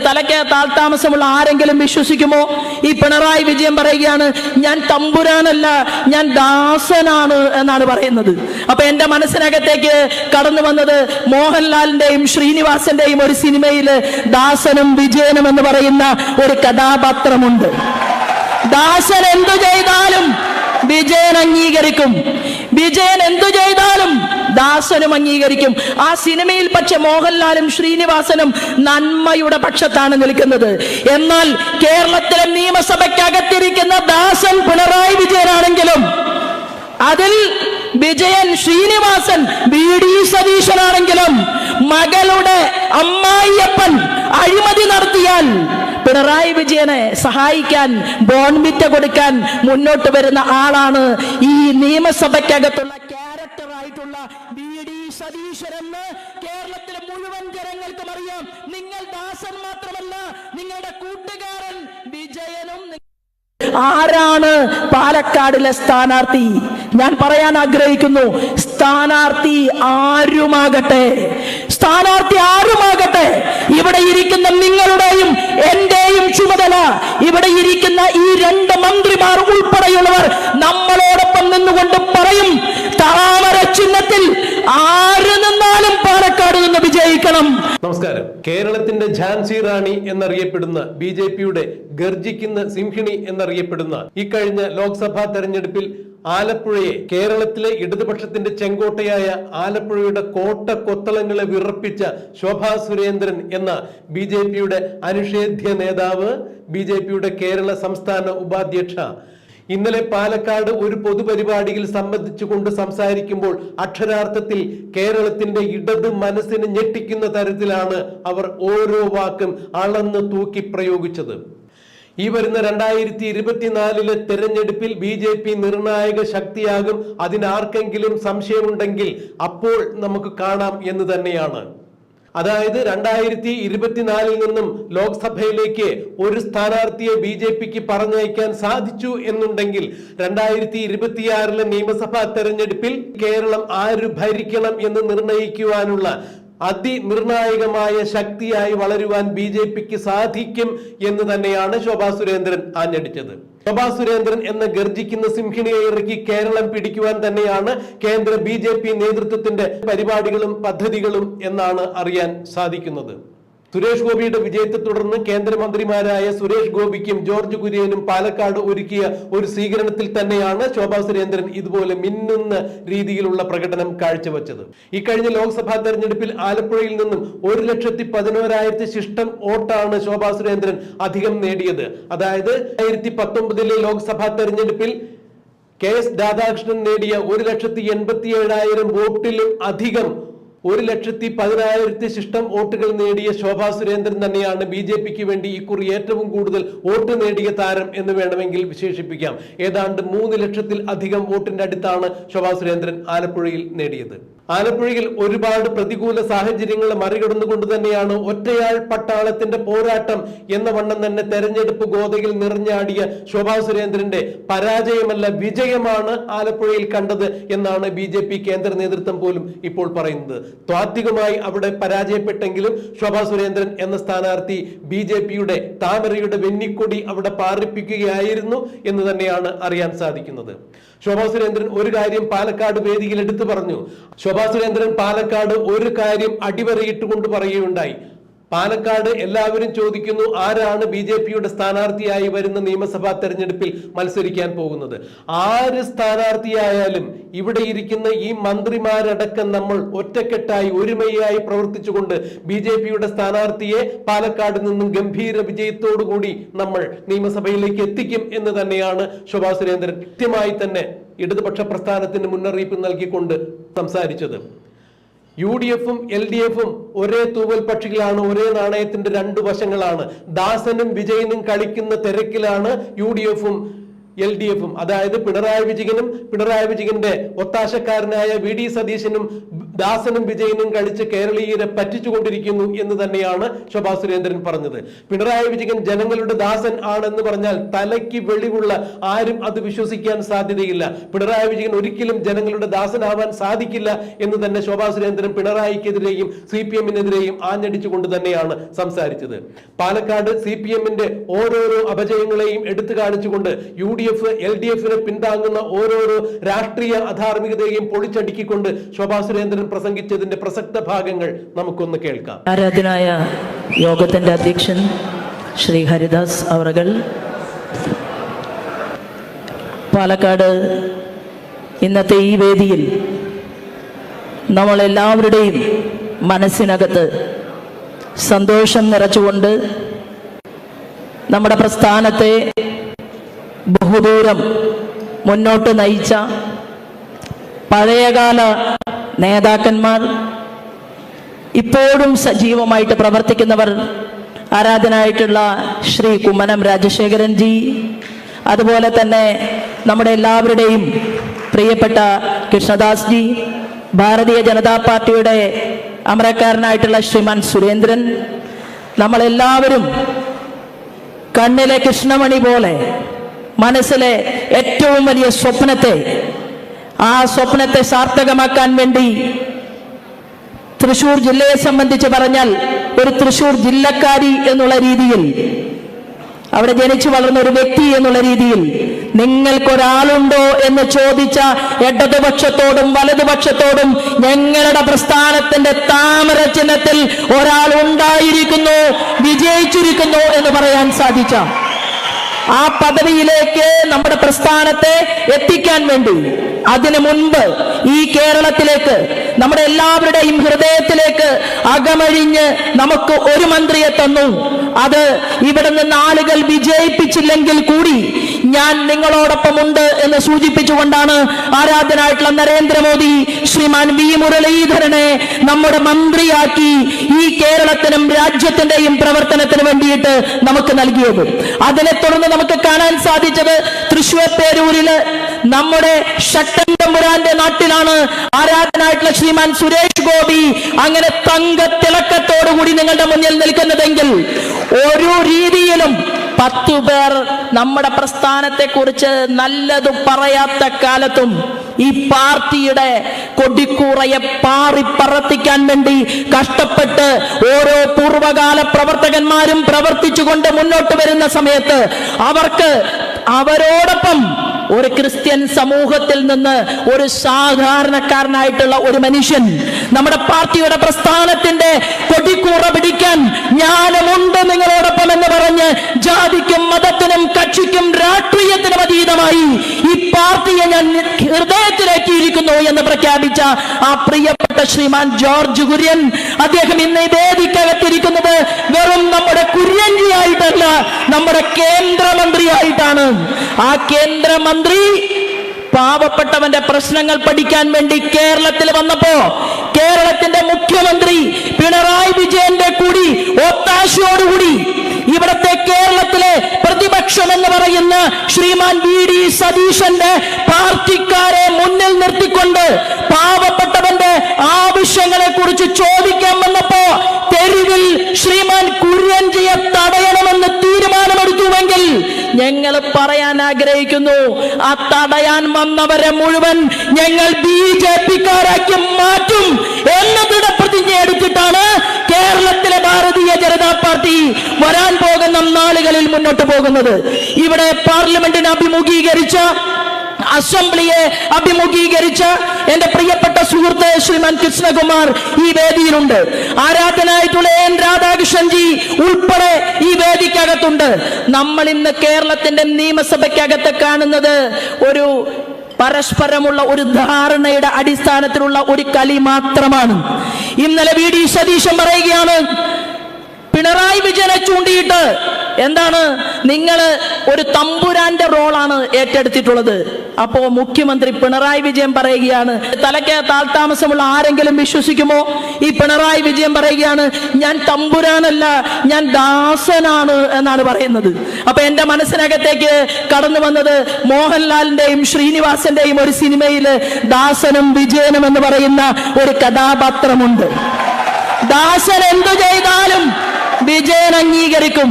തലയ്ക്ക് താൽതാമസമുള്ള ആരെങ്കിലും വിശ്വസിക്കുമോ? ഈ പിണറായി വിജയൻ പറയുകയാണ് ഞാൻ തമ്പുരാനല്ല ഞാൻ ദാസനാണ് എന്നാണ് പറയുന്നത്. അപ്പൊ എന്റെ മനസ്സിനകത്തേക്ക് കടന്നു വന്നത് മോഹൻലാലിന്റെയും ശ്രീനിവാസന്റെയും ഒരു സിനിമയിൽ ദാസനും വിജയനും എന്ന് പറയുന്ന ഒരു കഥാപാത്രമുണ്ട്. ദാസൻ എന്തു ചെയ്താലും വിജയൻ അംഗീകരിക്കും. വിജയൻ എന്തു ചെയ്താലും ദാസനും അംഗീകരിക്കും. ആ സിനിമയിൽ പക്ഷെ മോഹൻലാലും ശ്രീനിവാസനും നന്മയുടെ പക്ഷത്താണ് നിൽക്കുന്നത്. എന്നാൽ കേരളത്തിലെ നിയമസഭയ്ക്കകത്തിരിക്കുന്ന ദാസൻ പിണറായി വിജയനാണെങ്കിലും അതിൽ വിജയൻ ശ്രീനിവാസൻ ബി ഡി സതീശനാണെങ്കിലും മകളുടെ അമ്മായിയപ്പൻ അഴിമതി നടത്തിയാൽ പിണറായി വിജയനെ സഹായിക്കാൻ ബോൺവിറ്റ കൊടുക്കാൻ മുന്നോട്ട് വരുന്ന ആളാണ് ഈ നിയമസഭയ്ക്കകത്തുള്ള ആരാണ് പാലക്കാടിലെ സ്ഥാനാർത്ഥി? ഞാൻ പറയാൻ ആഗ്രഹിക്കുന്നു. സ്ഥാനാർത്ഥി ആരുമാകട്ടെ? സ്ഥാനാർത്ഥി ആരുമാകട്ടെ? ഇവിടെ ഇരിക്കുന്ന നിങ്ങളുടെയും എന്റെയും ചുമതല ഇവിടെ ഇരിക്കുന്ന ഈ രണ്ട് മന്ത്രിമാർ ഉൾപ്പെടെയുള്ളവർ നമ്മളോടൊപ്പം നിന്നുകൊണ്ട് പറയും താമര ചിഹ്നത്തിൽ ആര് നിന്നാലും പാലക്കാട് നിന്ന് വിജയിക്കണം. നമസ്കാരം. കേരളത്തിന്റെ ഝാൻസി റാണി എന്നറിയപ്പെടുന്ന ബി ജെ പിയുടെ ഗർജിക്കുന്ന സിംഹിണി എന്നറിയപ്പെടുന്ന ഇക്കഴിഞ്ഞ ലോക്സഭാ തെരഞ്ഞെടുപ്പിൽ ആലപ്പുഴയെ കേരളത്തിലെ ഇടതുപക്ഷത്തിന്റെ ചെങ്കോട്ടയായ ആലപ്പുഴയുടെ കോട്ട കൊത്തളങ്ങളെ വിറപ്പിച്ച ശോഭാ സുരേന്ദ്രൻ എന്ന ബി ജെ പിയുടെ അനിഷേധ്യ നേതാവ് ബി ജെ പിയുടെ കേരള സംസ്ഥാന ഉപാധ്യക്ഷ ഇന്നലെ പാലക്കാട് ഒരു പൊതുപരിപാടിയിൽ സംബന്ധിച്ചുകൊണ്ട് സംസാരിക്കുമ്പോൾ അക്ഷരാർത്ഥത്തിൽ കേരളത്തിന്റെ ഇടത് മനസ്സിന് ഞെട്ടിക്കുന്ന തരത്തിലാണ് അവർ ഓരോ വാക്കും അളന്ന് തൂക്കി പ്രയോഗിച്ചത്. ഈ വരുന്ന രണ്ടായിരത്തി ഇരുപത്തിനാലിലെ തെരഞ്ഞെടുപ്പിൽ ബി ജെ പി നിർണായക ശക്തിയാകും. അതിനാർക്കെങ്കിലും സംശയമുണ്ടെങ്കിൽ അപ്പോൾ നമുക്ക് കാണാം എന്ന് തന്നെയാണ്. അതായത് രണ്ടായിരത്തി ഇരുപത്തിനാലിൽ നിന്നും ലോക്സഭയിലേക്ക് ഒരു സ്ഥാനാർത്ഥിയെ ബി ജെ പിക്ക് പറഞ്ഞയക്കാൻ സാധിച്ചു എന്നുണ്ടെങ്കിൽ രണ്ടായിരത്തി ഇരുപത്തിയാറിലെ നിയമസഭാ തെരഞ്ഞെടുപ്പിൽ കേരളം ആര് ഭരിക്കണം എന്ന് നിർണയിക്കുവാനുള്ള അതിനിർണായകമായ ശക്തിയായി വളരുവാൻ ബി ജെ പിക്ക് സാധിക്കും എന്ന് തന്നെയാണ് ശോഭാ സുരേന്ദ്രൻ ആഞ്ഞടിച്ചത്. ശോഭാ സുരേന്ദ്രൻ എന്ന ഗർജിക്കുന്ന സിംഹിണിയെ ഇറക്കി കേരളം പിടിക്കുവാൻ തന്നെയാണ് കേന്ദ്ര ബി നേതൃത്വത്തിന്റെ പരിപാടികളും പദ്ധതികളും എന്നാണ് അറിയാൻ സാധിക്കുന്നത്. സുരേഷ് ഗോപിയുടെ വിജയത്തെ തുടർന്ന് കേന്ദ്രമന്ത്രിമാരായ സുരേഷ് ഗോപിക്കും ജോർജ് കുര്യനും പാലക്കാട് ഒരുക്കിയ ഒരു സ്വീകരണത്തിൽ തന്നെയാണ് ശോഭാ സുരേന്ദ്രൻ ഇതുപോലെ മിന്നുന്ന രീതിയിലുള്ള പ്രകടനം കാഴ്ചവെച്ചത്. ഇക്കഴിഞ്ഞ ലോക്സഭാ തെരഞ്ഞെടുപ്പിൽ ആലപ്പുഴയിൽ നിന്നും ഒരു ലക്ഷത്തി പതിനോരായിരത്തി ശിഷ്ടം വോട്ടാണ് ശോഭാ സുരേന്ദ്രൻ അധികം നേടിയത്. അതായത് രണ്ടായിരത്തി പത്തൊമ്പതിലെ ലോക്സഭാ തെരഞ്ഞെടുപ്പിൽ കെ എസ് രാധാകൃഷ്ണൻ നേടിയ ഒരു ലക്ഷത്തി എൺപത്തി ഏഴായിരം വോട്ടിലും അധികം ഒരു ലക്ഷത്തി പതിനായിരത്തി ശിഷ്ടം വോട്ടുകൾ നേടിയ ശോഭാ സുരേന്ദ്രൻ തന്നെയാണ് ബി ജെ പിക്ക് വേണ്ടി ഇക്കുറി ഏറ്റവും കൂടുതൽ വോട്ട് നേടിയ താരം എന്ന് വേണമെങ്കിൽ വിശേഷിപ്പിക്കാം. ഏതാണ്ട് മൂന്ന് ലക്ഷത്തിൽ അധികം വോട്ടിന്റെ അടുത്താണ് ശോഭാ സുരേന്ദ്രൻ ആലപ്പുഴയിൽ നേടിയത്. ആലപ്പുഴയിൽ ഒരുപാട് പ്രതികൂല സാഹചര്യങ്ങൾ മറികടന്നുകൊണ്ട് തന്നെയാണ് ഒറ്റയാൾ പട്ടാളത്തിന്റെ പോരാട്ടം എന്ന വണ്ണം തന്നെ തെരഞ്ഞെടുപ്പ് ഗോതയിൽ നിറഞ്ഞാടിയ ശോഭാ സുരേന്ദ്രന്റെ പരാജയമല്ല വിജയമാണ് ആലപ്പുഴയിൽ കണ്ടത് എന്നാണ് ബി ജെ പി കേന്ദ്ര നേതൃത്വം പോലും ഇപ്പോൾ പറയുന്നത്. ത്വാത്വികമായി അവിടെ പരാജയപ്പെട്ടെങ്കിലും ശോഭാ സുരേന്ദ്രൻ എന്ന സ്ഥാനാർത്ഥി ബി ജെ പിയുടെ താമരയുടെ വെന്നിക്കൊടി അവിടെ പാറിപ്പിക്കുകയായിരുന്നു എന്ന് തന്നെയാണ് അറിയാൻ സാധിക്കുന്നത്. ശോഭാ സുരേന്ദ്രൻ ഒരു കാര്യം പാലക്കാട് വേദിയിൽ എടുത്തു പറഞ്ഞു. ശോഭാ സുരേന്ദ്രൻ പാലക്കാട് ഒരു കാര്യം അടിവരയിട്ടുകൊണ്ട് പറയുകയുണ്ടായി. പാലക്കാട് എല്ലാവരും ചോദിക്കുന്നു ആരാണ് ബി ജെ പിയുടെ സ്ഥാനാർത്ഥിയായി വരുന്ന നിയമസഭാ തെരഞ്ഞെടുപ്പിൽ മത്സരിക്കാൻ പോകുന്നത്. ആര് സ്ഥാനാർത്ഥിയായാലും ഇവിടെ ഇരിക്കുന്ന ഈ മന്ത്രിമാരടക്കം നമ്മൾ ഒറ്റക്കെട്ടായി ഒരുമയായി പ്രവർത്തിച്ചുകൊണ്ട് ബി ജെ പിയുടെ സ്ഥാനാർത്ഥിയെ പാലക്കാട് നിന്നും ഗംഭീര വിജയത്തോടു കൂടി നമ്മൾ നിയമസഭയിലേക്ക് എത്തിക്കും എന്ന് തന്നെയാണ് ശോഭാ സുരേന്ദ്രൻ കൃത്യമായി തന്നെ ഇടതുപക്ഷ പ്രസ്ഥാനത്തിന് മുന്നറിയിപ്പ് നൽകിക്കൊണ്ട് സംസാരിച്ചത്. യു ഡി എഫും എൽ ഡി എഫും ഒരേ തൂവൽ പക്ഷികളാണ് ഒരേ നാണയത്തിന്റെ രണ്ട് വശങ്ങളാണ്. ദാസനും വിജയനും കളിക്കുന്ന തിരക്കിലാണ് യു ഡി എഫും എൽ ഡി എഫും അതായത് പിണറായി വിജയനും പിണറായി വിജയന്റെ ഒത്താശക്കാരനായ വി ഡി സതീശനും ദാസനും വിജയനും കളിച്ച് കേരളീയരെ പറ്റിച്ചുകൊണ്ടിരിക്കുന്നു എന്ന് തന്നെയാണ് ശോഭാ സുരേന്ദ്രൻ പറഞ്ഞത്. പിണറായി വിജയൻ ജനങ്ങളുടെ ദാസൻ ആണെന്ന് പറഞ്ഞാൽ തലയ്ക്ക് വെളിവുള്ള ആരും അത് വിശ്വസിക്കാൻ സാധ്യതയില്ല. പിണറായി വിജയൻ ഒരിക്കലും ജനങ്ങളുടെ ദാസനാവാൻ സാധിക്കില്ല എന്ന് തന്നെ ശോഭാ സുരേന്ദ്രൻ പിണറായിക്കെതിരെയും സി പി എമ്മിനെതിരെയും ആഞ്ഞടിച്ചുകൊണ്ട് തന്നെയാണ് സംസാരിച്ചത്. പാലക്കാട് സി പി എമ്മിന്റെ ഓരോരോ അപജയങ്ങളെയും എടുത്തു കാണിച്ചുകൊണ്ട് U D F L D എഫിനെ പിന്താങ്ങുന്ന ഓരോരോ രാഷ്ട്രീയ അധാർമികതയെയും പൊളിച്ചടുക്കിക്കൊണ്ട് ശോഭാ സുരേന്ദ്രൻ പ്രസംഗിച്ചതിന്റെ പ്രസക്ത ഭാഗങ്ങൾ നമുക്കൊന്ന് കേൾക്കാം. ആരാധനായ യോഗത്തിന്റെ അധ്യക്ഷൻ ശ്രീ ഹരിദാസ് അവറുകൾ. പാലക്കാട് ഇന്നത്തെ ഈ വേദിയിൽ നമ്മളെല്ലാവരുടെയും മനസ്സിനകത്ത് സന്തോഷം നിറച്ചുകൊണ്ട് നമ്മുടെ പ്രസ്ഥാനത്തെ ബഹുദൂരം മുന്നോട്ട് നയിച്ച പഴയകാല നേതാക്കന്മാർ ഇപ്പോഴും സജീവമായിട്ട് പ്രവർത്തിക്കുന്നവർ ആരാധനായിട്ടുള്ള ശ്രീ കുമ്മനം രാജശേഖരൻ ജി അതുപോലെ തന്നെ നമ്മുടെ എല്ലാവരുടെയും പ്രിയപ്പെട്ട കൃഷ്ണദാസ് ജി ഭാരതീയ ജനതാ പാർട്ടിയുടെ അമരക്കാരനായിട്ടുള്ള ശ്രീമാൻ സുരേന്ദ്രൻ നമ്മളെല്ലാവരും കണ്ണിലെ കൃഷ്ണമണി പോലെ മനസ്സിലെ ഏറ്റവും വലിയ സ്വപ്നത്തെ ആ സ്വപ്നത്തെ സാർത്ഥകമാക്കാൻ വേണ്ടി തൃശൂർ ജില്ലയെ സംബന്ധിച്ച് പറഞ്ഞാൽ ഒരു തൃശൂർ ജില്ലക്കാരി എന്നുള്ള രീതിയിൽ അവിടെ ജനിച്ചു വളർന്ന ഒരു വ്യക്തി എന്നുള്ള രീതിയിൽ നിങ്ങൾക്കൊരാളുണ്ടോ എന്ന് ചോദിച്ച ഇടതുപക്ഷത്തോടും വലതുപക്ഷത്തോടും ഞങ്ങളുടെ പ്രസ്ഥാനത്തിന്റെ താമര ചിഹ്നത്തിൽ ഒരാൾ ഉണ്ടായിരിക്കുന്നു വിജയിച്ചിരിക്കുന്നു എന്ന് പറയാൻ സാധിച്ച ആ പദവിയിലേക്ക് നമ്മുടെ പ്രസ്ഥാനത്തെ എത്തിക്കാൻ വേണ്ടി അതിനു മുൻപ് ഈ കേരളത്തിലേക്ക് നമ്മുടെ എല്ലാവരുടെയും ഹൃദയത്തിലേക്ക് അകമഴിഞ്ഞ് നമുക്ക് ഒരു മന്ത്രിയെ തന്നു. അത് ഇവിടെ നിന്ന് ആളുകൾ വിജയിപ്പിച്ചില്ലെങ്കിൽ കൂടി ഞാൻ നിങ്ങളോടൊപ്പം ഉണ്ട് എന്ന് സൂചിപ്പിച്ചുകൊണ്ടാണ് ആരാധനായിട്ടുള്ള നരേന്ദ്രമോദി ശ്രീമാൻ വി മുരളീധരനെ നമ്മുടെ മന്ത്രിയാക്കി ഈ കേരളത്തിനും രാജ്യത്തിന്റെയും പ്രവർത്തനത്തിന് വേണ്ടിയിട്ട് നമുക്ക് നൽകിയത്. അതിനെ തുടർന്ന് നമുക്ക് കാണാൻ സാധിച്ചത് തൃശൂർ പേരൂരിൽ നമ്മുടെ ശക്തൻ തമ്പുരാന്റെ നാട്ടിലാണ് ആരാധനായിട്ടുള്ള ശ്രീമാൻ സുരേഷ് ഗോപി. അങ്ങനെ തങ്ക തിളക്കത്തോടുകൂടി നിങ്ങളുടെ മുന്നിൽ നിൽക്കുന്നതെങ്കിൽ ഒരു രീതിയിലും പത്തു പേർ നമ്മുടെ പ്രസ്ഥാനത്തെ കുറിച്ച് നല്ലത് പറയാത്ത കാലത്തും ഈ പാർട്ടിയുടെ കൊടിക്കൂറയെ പാറി പറത്തിക്കാൻ വേണ്ടി കഷ്ടപ്പെട്ട് ഓരോ പൂർവകാല പ്രവർത്തകന്മാരും പ്രവർത്തിച്ചുകൊണ്ട് മുന്നോട്ട് വരുന്ന സമയത്ത് അവർക്ക് അവരോടൊപ്പം ഒരു ക്രിസ്ത്യൻ സമൂഹത്തിൽ നിന്ന് ഒരു സാധാരണക്കാരനായിട്ടുള്ള ഒരു മനുഷ്യൻ നമ്മുടെ പാർട്ടിയുടെ പ്രസ്ഥാനത്തിന്റെ കൊടിക്കൂറ പിടിക്കാൻ ജ്ഞാനമുണ്ട് നിങ്ങളോടൊപ്പം എന്ന് പറഞ്ഞ് ജാതിക്കും മതത്തിനും കക്ഷിക്കും രാഷ്ട്രീയത്തിനും അതീതമായി ഈ പാർട്ടിയെ ഞാൻ ഹൃദയത്തിലേക്കിയിരിക്കുന്നു എന്ന് പ്രഖ്യാപിച്ച ആ പ്രിയപ്പെട്ട ശ്രീമാൻ ജോർജ് കുര്യൻ അദ്ദേഹം ഇന്ന് വേദിക്കകത്തിരിക്കുന്നത് വെറും നമ്മുടെ കുര്യൻജിയായിട്ടല്ല നമ്മുടെ കേന്ദ്രമന്ത്രിയായിട്ടാണ്. ആ കേന്ദ്രമന്ത്രി പാവപ്പെട്ടവന്റെ പ്രശ്നങ്ങൾ പഠിക്കാൻ വേണ്ടി കേരളത്തിൽ വന്നപ്പോ കേരളത്തിന്റെ മുഖ്യമന്ത്രി പിണറായി വിജയന്റെ കൂടി ഒത്താശയോടുകൂടി ഇവിടത്തെ കേരളത്തിലെ പ്രതിപക്ഷം എന്ന് പറയുന്ന ശ്രീമാൻ വി ഡി സതീശന്റെ പാർട്ടിക്കാരെ മുന്നിൽ നിർത്തിക്കൊണ്ട് പാവപ്പെട്ടവന്റെ ആവശ്യങ്ങളെ കുറിച്ച് ചോദിക്കാൻ വന്നപ്പോ ഞങ്ങൾ പറയാൻ ആഗ്രഹിക്കുന്നു. ആ തടയാൻ വന്നവരെ മുഴുവൻ ഞങ്ങൾ ബി ജെ പിക്കാരാക്കി മാറ്റും എന്ന ദൃഢപ്രതിജ്ഞ എടുത്തിട്ടാണ് കേരളത്തിലെ ഭാരതീയ ജനതാ പാർട്ടി വരാൻ പോകുന്ന നാളുകളിൽ മുന്നോട്ട് പോകുന്നത്. ഇവിടെ പാർലമെന്റിനെ അഭിമുഖീകരിച്ച അസംബ്ലിയെ അഭിമുഖീകരിച്ച എന്റെ പ്രിയപ്പെട്ട സുഹൃത്ത് ശ്രീമാൻ കൃഷ്ണകുമാർ ഈ വേദിയിലുണ്ട്. ആരാധനായിട്ടുള്ള എൻ രാധാകൃഷ്ണൻജി ഉൾപ്പെടെ ഈ വേദിക്കകത്തുണ്ട്. നമ്മൾ ഇന്ന് കേരളത്തിന്റെ നിയമസഭയ്ക്കകത്ത് കാണുന്നത് ഒരു പരസ്പരമുള്ള ഒരു ധാരണയുടെ അടിസ്ഥാനത്തിലുള്ള ഒരു കളി മാത്രമാണ്. ഇന്നലെ വി ഡി സതീശൻ പറയുകയാണ് പിണറായി വിജയനെ ചൂണ്ടിയിട്ട് എന്താണ്? നിങ്ങൾ ഒരു തമ്പുരാന്റെ റോളാണ് ഏറ്റെടുത്തിട്ടുള്ളത്. അപ്പോ മുഖ്യമന്ത്രി പിണറായി വിജയൻ പറയുകയാണ് തലയ്ക്ക് താൽത്താമസമുള്ള ആരെങ്കിലും വിശ്വസിക്കുമോ? ഈ പിണറായി വിജയൻ പറയുകയാണ് ഞാൻ തമ്പുരാനല്ല ഞാൻ ദാസനാണ് എന്നാണ് പറയുന്നത്. അപ്പൊ എന്റെ മനസ്സിനകത്തേക്ക് കടന്നു വന്നത് മോഹൻലാലിന്റെയും ശ്രീനിവാസന്റെയും ഒരു സിനിമയിൽ ദാസനും വിജയനും എന്ന് പറയുന്ന ഒരു കഥാപാത്രമുണ്ട്. ദാസൻ എന്തു ചെയ്താലും വിജയൻ അംഗീകരിക്കും.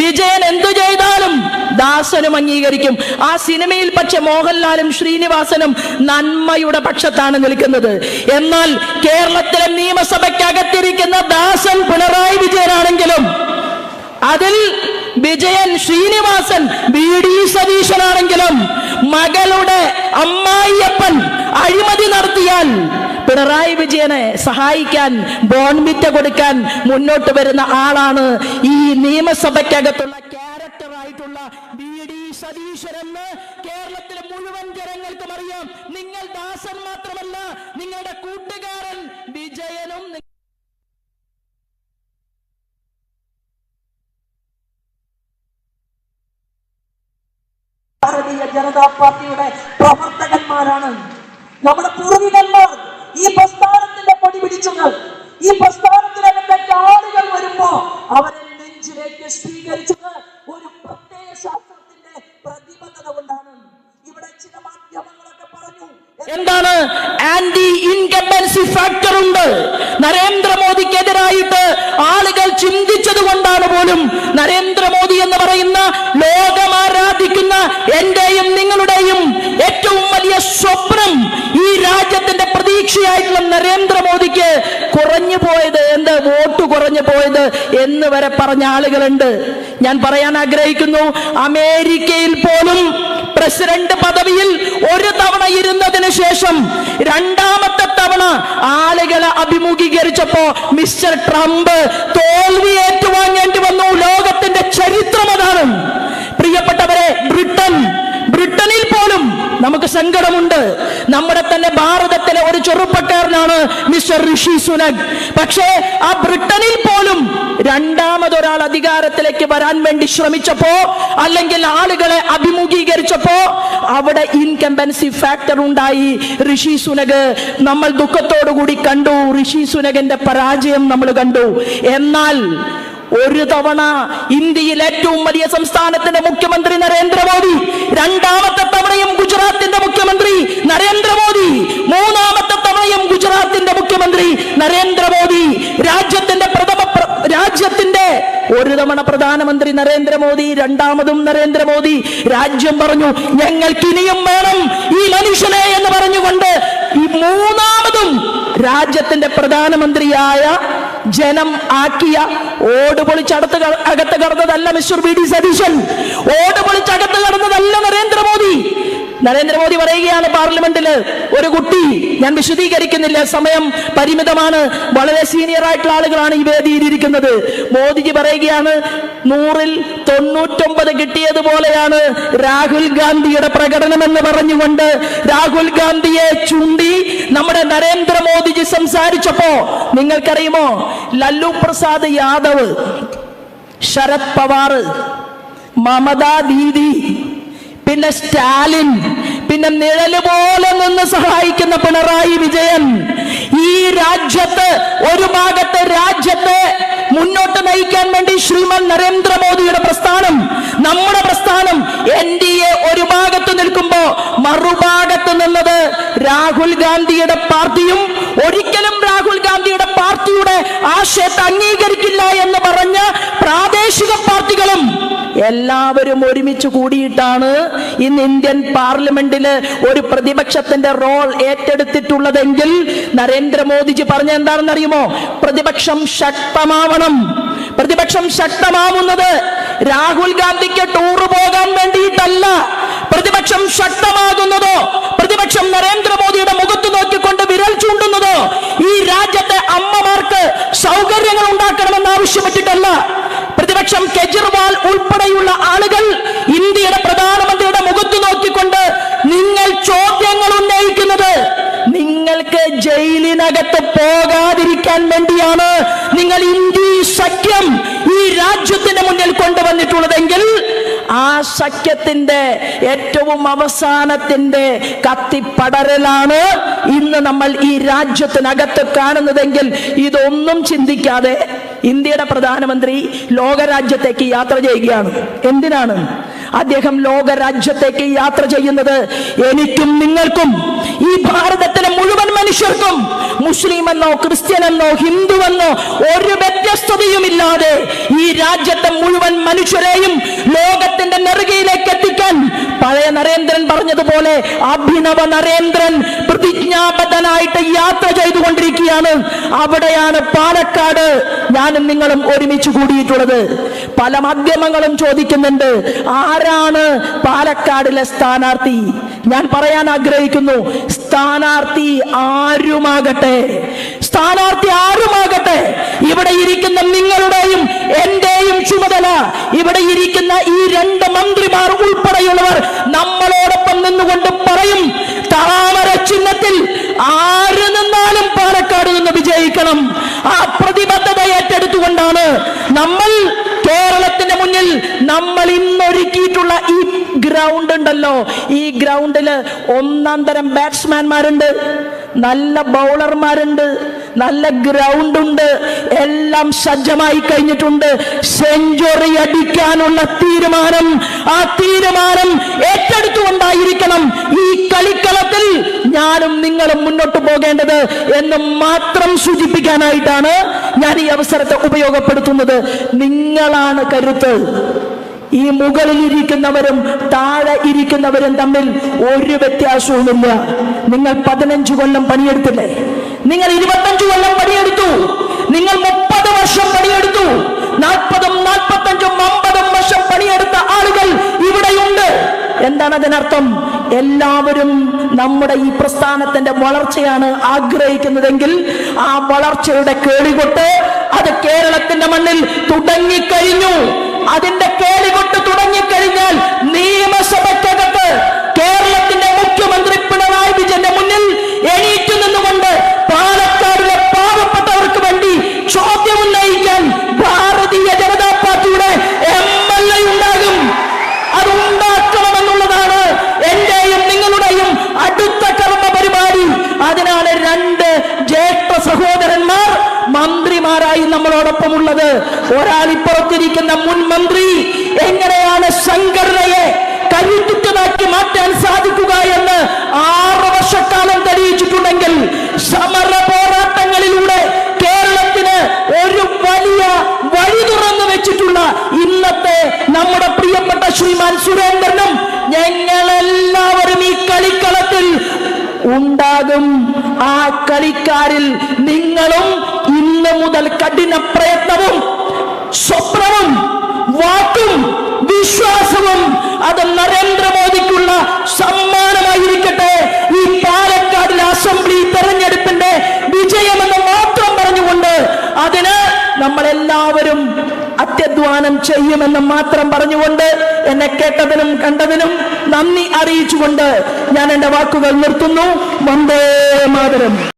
വിജയൻ എന്തു ചെയ്താലും ദാസനും അംഗീകരിക്കും. ആ സിനിമയിൽ പക്ഷെ മോഹൻലാലും ശ്രീനിവാസനും നന്മയുടെ പക്ഷത്താണ് നിൽക്കുന്നത്. എന്നാൽ കേരളത്തിലെ നിയമസഭയ്ക്കകത്തിരിക്കുന്ന ദാസൻ പിണറായി വിജയനാണെങ്കിലും അതിൽ വിജയൻ ശ്രീനിവാസൻ ബി ഡി സതീശനാണെങ്കിലും മകളുടെ അമ്മായിയപ്പൻ അഴിമതി നടത്തിയാൽ പിണറായി വിജയനെ സഹായിക്കാൻ ബോൺമിറ്റ കൊടുക്കാൻ മുന്നോട്ട് വരുന്ന ആളാണ് ഈ നിയമസഭയ്ക്കകത്തുള്ള ക്യാരക്ടറായിട്ടുള്ള ബി ഡി സതീശ്വരെന്ന് കേരളത്തിലെ മുഴുവൻ ജനങ്ങൾക്കും അറിയാം. നിങ്ങൾ ദാസൻ മാത്രമല്ല നിങ്ങളുടെ കൂട്ടുകാരൻ വിജയനും ഭാരതീയ ജനതാ പാർട്ടിയുടെ പ്രവർത്തകന്മാരാണ്. നമ്മുടെ പൂർവികന്മാർ ഈ പ്രസ്ഥാനത്തിന്റെ കൊടി പിടിച്ചത് ഈ പ്രസ്ഥാനത്തിനകത്തേക്ക് ആളുകൾ വരുമ്പോ അവരെ നെഞ്ചിലേക്ക് സ്വീകരിച്ചത് ഒരു പ്രത്യേക ശാസ്ത്രത്തിന്റെ പ്രതിബദ്ധത കൊണ്ടാണ്. ഇവിടെ ചില മാധ്യമങ്ങളൊക്കെ പറഞ്ഞു എന്താണ് ആന്റി ഇൻകംബൻസി ഫാക്ടർ ഉണ്ട് നരേന്ദ്രമോദിക്കെതിരായിട്ട് ആളുകൾ ചിന്തിച്ചത് കൊണ്ടാണ് പോലും നരേന്ദ്രമോദി എന്ന് പറയുന്ന ലോകം ആരാധിക്കുന്ന എന്റെയും നിങ്ങളുടെയും ഏറ്റവും വലിയ സ്വപ്നം ഈ രാജ്യത്തിന്റെ പ്രതീക്ഷയായിട്ടുള്ള നരേന്ദ്രമോദിക്ക് കുറഞ്ഞു പോയത് എന്ത്? വോട്ട് കുറഞ്ഞു പോയത് എന്ന് വരെ പറഞ്ഞ ആളുകളുണ്ട്. ഞാൻ പറയാൻ ആഗ്രഹിക്കുന്നു അമേരിക്കയിൽ പോലും പ്രസിഡന്റ് പദവിയിൽ ഒരു തവണ ഇരുന്നതിന് ശേഷം രണ്ടാമത്തെ തവണ ആളുകളെ അഭിമുഖീകരിച്ചപ്പോ മിസ്റ്റർ ട്രംപ് തോൽവി ഏറ്റുവാങ്ങേണ്ടി വന്നു. ലോകത്തിന്റെ ചരിത്രം അതാണ് പ്രിയപ്പെട്ടവരെ ബ്രിട്ടൻ നമുക്ക് സങ്കടമുണ്ട്. നമ്മുടെ തന്നെ ഭാരതത്തിലെ ഒരു ചെറുപ്പക്കാരനാണ് മിസ്റ്റർ ഋഷി സുനക്. പക്ഷേ ആ ബ്രിട്ടനിൽ പോലും രണ്ടാമതൊരാൾ അധികാരത്തിലേക്ക് വരാൻ വേണ്ടി ശ്രമിച്ചപ്പോ അല്ലെങ്കിൽ ആളുകളെ അഭിമുഖീകരിച്ചപ്പോ അവിടെ ഇൻകംബൻസി ഫാക്ടർ ഉണ്ടായി. ഋഷി സുനക് നമ്മൾ ദുഃഖത്തോടു കൂടി കണ്ടു. ഋഷി സുനകിന്റെ പരാജയം നമ്മൾ കണ്ടു. എന്നാൽ ഒരു തവണ ഇന്ത്യയിൽ ഏറ്റവും വലിയ സംസ്ഥാനത്തിന്റെ മുഖ്യമന്ത്രി നരേന്ദ്രമോദി രണ്ടാമത്തെ തവണയും ഗുജറാത്തിന്റെ മുഖ്യമന്ത്രി നരേന്ദ്രമോദി മൂന്നാമത്തെ തവണയും ഗുജറാത്തിന്റെ മുഖ്യമന്ത്രി നരേന്ദ്രമോദി. രാജ്യത്തിന്റെ പ്രഥമ രാജ്യത്തിന്റെ ഒരു തവണ പ്രധാനമന്ത്രി നരേന്ദ്രമോദി രണ്ടാമതും നരേന്ദ്രമോദി. രാജ്യം പറഞ്ഞു ഞങ്ങൾക്ക് ഇനിയും വേണം ഈ മനുഷ്യനെ എന്ന് പറഞ്ഞുകൊണ്ട് ഈ മൂന്നാമതും രാജ്യത്തിന്റെ പ്രധാനമന്ത്രിയായ ജനം ആക്കിയ ഓട് പൊളിച്ചടത്ത് അകത്ത് കടന്നതല്ല മിസ്റ്റർ ബി ഡി സതീശൻ. ഓട് പൊളിച്ചകത്ത് കടന്നതല്ല നരേന്ദ്രമോദി. നരേന്ദ്രമോദി പറയുകയാണ് പാർലമെന്റിൽ ഒരു കുട്ടി ഞാൻ വിശദീകരിക്കുന്നില്ല സമയം പരിമിതമാണ്. വളരെ സീനിയർ ആയിട്ടുള്ള ആളുകളാണ് ഈ വേദിയിൽ ഇരിക്കുന്നത് മോദിജി പറയുകയാണ് നൂറിൽ തൊണ്ണൂറ്റൊമ്പത് കിട്ടിയതുപോലെയാണ് രാഹുൽ ഗാന്ധിയുടെ പ്രകടനം എന്ന് പറഞ്ഞുകൊണ്ട് രാഹുൽ ഗാന്ധിയെ ചൂണ്ടി നമ്മുടെ നരേന്ദ്രമോദിജി സംസാരിച്ചപ്പോ നിങ്ങൾക്കറിയുമോ? ലല്ലു പ്രസാദ് യാദവ് ശരത് പവാർ മമതാ ദീദി പിന്നെ സ്റ്റാലിൻ പിന്നെ നിഴൽ പോലെ നിന്ന് സഹായിക്കുന്ന പിണറായി വിജയൻ. ഈ രാജ്യത്ത് ഒരു ഭാഗത്തെ രാജ്യത്തെ മുന്നോട്ട് നയിക്കാൻ വേണ്ടി ശ്രീമൻ നരേന്ദ്രമോദിയുടെ പ്രസ്ഥാനം നമ്മുടെ പ്രസ്ഥാനം എൻ ഡി എ ഒരു ഭാഗത്ത് നിൽക്കുമ്പോ മറുഭാഗത്ത് നിന്നത് രാഹുൽ ഗാന്ധിയുടെ പാർട്ടിയും ഒരിക്കലും രാഹുൽ ഗാന്ധിയുടെ പാർട്ടിയുടെ ആശയത്തെ അംഗീകരിക്കില്ല എന്ന് പറഞ്ഞ പ്രാദേശിക പാർട്ടികളും എല്ലാവരും ഒരുമിച്ച് കൂടിയിട്ടാണ് ഇന്ന് ഇന്ത്യൻ പാർലമെന്റിൽ ഒരു പ്രതിപക്ഷത്തിന്റെ റോൾ ഏറ്റെടുത്തിട്ടുള്ളതെങ്കിൽ നരേന്ദ്രമോദിജി പറഞ്ഞ എന്താണെന്ന് അറിയുമോ പ്രതിപക്ഷം ശക്തമാവണം. പ്രതിപക്ഷം ശക്തമാവുന്നത് രാഹുൽ ഗാന്ധിക്ക് ടൂർ പോകാൻ വേണ്ടിയിട്ടല്ല. പ്രതിപക്ഷം ശക്തമാകുന്നതോ പ്രതിപക്ഷം നരേന്ദ്രമോദിയുടെ മുഖത്ത് നോക്കിക്കൊണ്ട് വിരൽ ചൂണ്ടുന്നതോ ഈ രാജ്യത്തെ അമ്മമാർക്ക് സൗകര്യങ്ങൾ ഉണ്ടാക്കണമെന്ന് ആവശ്യപ്പെട്ടിട്ടല്ല. പ്രതിപക്ഷം കെജ്രിവാൾ ഉൾപ്പെടെയുള്ള ആളുകൾ ഇന്ത്യയുടെ പ്രധാനമന്ത്രിയുടെ മുഖത്ത് നോക്കിക്കൊണ്ട് നിങ്ങൾ ചോദ്യങ്ങൾ ഉന്നയിക്കുന്നത് നിങ്ങൾക്ക് ജയിലിനകത്ത് പോകാതിരിക്കാൻ വേണ്ടിയാണ് നിങ്ങൾ ഇന്ത്യ സഖ്യം ഈ രാജ്യത്തിന്റെ മുന്നിൽ കൊണ്ടുവന്നിട്ടുള്ളതെങ്കിൽ ആ സഖ്യത്തിന്റെ ഏറ്റവും അവസാനത്തിന്റെ കത്തിപ്പടരലാണ് ഇന്ന് നമ്മൾ ഈ രാജ്യത്തിനകത്ത് കാണുന്നതെങ്കിൽ ഇതൊന്നും ചിന്തിക്കാതെ ഇന്ത്യയുടെ പ്രധാനമന്ത്രി ലോകരാജ്യത്തേക്ക് യാത്ര ചെയ്യുകയാണ്. എന്തിനാണ്? അദ്ദേഹം ലോകരാജ്യത്തേക്ക് യാത്ര ചെയ്യുന്നത് എനിക്കും നിങ്ങൾക്കും ഈ ഭാരതത്തിലെ മുഴുവൻ മനുഷ്യർക്കും മുസ്ലിം എന്നോ ക്രിസ്ത്യൻ എന്നോ ഹിന്ദു എന്നോ ഒരു വ്യത്യസ്തതയുമില്ലാതെ ഈ രാജ്യത്തെ മുഴുവൻ മനുഷ്യരെയും ലോകത്തിന്റെ നെറുകയിലേക്ക് എത്തിക്കാൻ പഴയ നരേന്ദ്രൻ പറഞ്ഞതുപോലെ അഭിനവ നരേന്ദ്രൻ പ്രതിജ്ഞാബദ്ധനായിട്ട് യാത്ര ചെയ്തുകൊണ്ടിരിക്കുകയാണ്. അവിടെയാണ് പാലക്കാട് ഞാനും നിങ്ങളും ഒരുമിച്ച് കൂടിയിട്ടുള്ളത്. പല മാധ്യമങ്ങളും ചോദിക്കുന്നുണ്ട് ആരാണ് പാലക്കാടിലെ സ്ഥാനാർത്ഥി? ഞാൻ പറയാൻ ആഗ്രഹിക്കുന്നു സ്ഥാനാർത്ഥി ആരുമാകട്ടെ? സ്ഥാനാർത്ഥി ആരുമാകട്ടെ? ഇവിടെ ഇരിക്കുന്ന നിങ്ങളുടെയും എന്റെയും ചുമതല ഇവിടെ ഇരിക്കുന്ന ഈ രണ്ട് മന്ത്രിമാർ ഉൾപ്പെടെയുള്ളവർ നമ്മളോടൊപ്പം നിന്നുകൊണ്ട് പറയും താമര ചിഹ്നത്തിൽ ആര് നിന്നാലും പാലക്കാട് നിന്ന് വിജയിക്കണം ആ പ്രതിബദ്ധത ഏറ്റെടുത്തുകൊണ്ടാണ് നമ്മൾ കേരളത്തിന്റെ മുന്നിൽ നമ്മൾ ഇന്നൊരുക്കിയിട്ടുള്ള ഈ ഗ്രൗണ്ട് ഉണ്ടല്ലോ ഈ ഗ്രൗണ്ടിൽ ഒന്നാം തരം ബാറ്റ്സ്മാൻമാരുണ്ട് നല്ല ബൗളർമാരുണ്ട് നല്ല ഗ്രൗണ്ട് ഉണ്ട് എല്ലാം സജ്ജമായി കഴിഞ്ഞിട്ടുണ്ട്. സെഞ്ചുറി അടിക്കാനുള്ള തീരുമാനം. ആ തീരുമാനം ഏറ്റെടുത്തുകൊണ്ടായിരിക്കണം ഈ കളിക്കളത്തിൽ ഞാനും നിങ്ങളും മുന്നോട്ട് പോകേണ്ടത് എന്ന് മാത്രം സൂചിപ്പിക്കാനായിട്ടാണ് ഞാൻ ഈ അവസരത്തെ ഉപയോഗപ്പെടുത്തുന്നത്. നിങ്ങളാണ് കരുത്ത്. ഈ മുകളിൽ ഇരിക്കുന്നവരും താഴെ ഇരിക്കുന്നവരും തമ്മിൽ ഒരു വ്യത്യാസവുമില്ല. നിങ്ങൾ പതിനഞ്ചു കൊല്ലം പണിയെടുത്തില്ലേ? നിങ്ങൾ ഇരുപത്തഞ്ചു കൊല്ലം പണിയെടുത്തു. നിങ്ങൾ മുപ്പത് വർഷം പണിയെടുത്തു. നാൽപ്പതും നാൽപ്പത്തഞ്ചും അമ്പതും വർഷം പണിയെടുത്ത ആളുകൾ ഇവിടെയുണ്ട്. എന്താണ് അതിനർത്ഥം? എല്ലാവരും നമ്മുടെ ഈ പ്രസ്ഥാനത്തിന്റെ വളർച്ചയാണ് ആഗ്രഹിക്കുന്നതെങ്കിൽ ആ വളർച്ചയുടെ കേളികൊട്ട് അത് കേരളത്തിന്റെ മണ്ണിൽ തുടങ്ങിക്കഴിഞ്ഞു. അതിന്റെ കേളികൊട്ട് തുടങ്ങിക്കഴിഞ്ഞാൽ നിയമസഭയ്ക്കകത്ത് കേരളത്തിന്റെ മുഖ്യമന്ത്രി പിണറായി വിജയന്റെ മുന്നിൽ എണീറ്റു നിന്നുകൊണ്ട് പാലക്കാടിലെ പാവപ്പെട്ടവർക്ക് വേണ്ടി ചോദ്യം ഉന്നയിക്കാൻ ഭാരതീയ ജനതാ പാർട്ടിയുടെ എം എൽ എ ഉണ്ടാകും. അത് ഉണ്ടാക്കണമെന്നുള്ളതാണ് എന്റെയും നിങ്ങളുടെയും അടുത്ത കർമ്മ പരിപാടി. അതിനാണ് രണ്ട് ജ്യേഷ്ഠ സഹോദരന്മാർ മന്ത്രിമാരായി ഒരാൾ ഇപ്പുറത്തിരിക്കുന്ന മുൻ മന്ത്രി എങ്ങനെയാണ് സംഘടനയെ കരുത്തുറ്റതാക്കി മാറ്റാൻ സാധിക്കുക എന്ന് ആറ് വർഷക്കാലം തെളിയിച്ചിട്ടുണ്ടെങ്കിൽ സമര പോരാട്ടങ്ങളിലൂടെ കേരളത്തിന് ഒരു വലിയ വഴി തുറന്നു വെച്ചിട്ടുള്ള ഇന്നത്തെ നമ്മുടെ പ്രിയപ്പെട്ട ശ്രീമാൻ സുരേന്ദ്രനും ഞങ്ങളെല്ലാവരും ഈ കളിക്കളത്തിൽ ഉണ്ടാകും. ആ കളിക്കാരിൽ നിങ്ങളും ഇന്ന് മുതൽ കഠിന പ്രയത്നവും സ്വപ്നവും വാക്കും വിശ്വാസവും അത് നരേന്ദ്രമോദിക്കുള്ള സമ്മാനമായിരിക്കട്ടെ. ഈ പാലക്കാടിലെ അസംബ്ലി തെരഞ്ഞെടുപ്പിന്റെ വിജയമെന്ന് മാത്രം പറഞ്ഞുകൊണ്ട് അതിന് നമ്മളെല്ലാവരും അത്യധ്വാനം ചെയ്യുമെന്ന് മാത്രം പറഞ്ഞുകൊണ്ട് എന്നെ കേട്ടതിനും കണ്ടതിനും നന്ദി അറിയിച്ചുകൊണ്ട് ഞാൻ എന്റെ വാക്കുകൾ നിർത്തുന്നു. വന്ദേ മാതരം.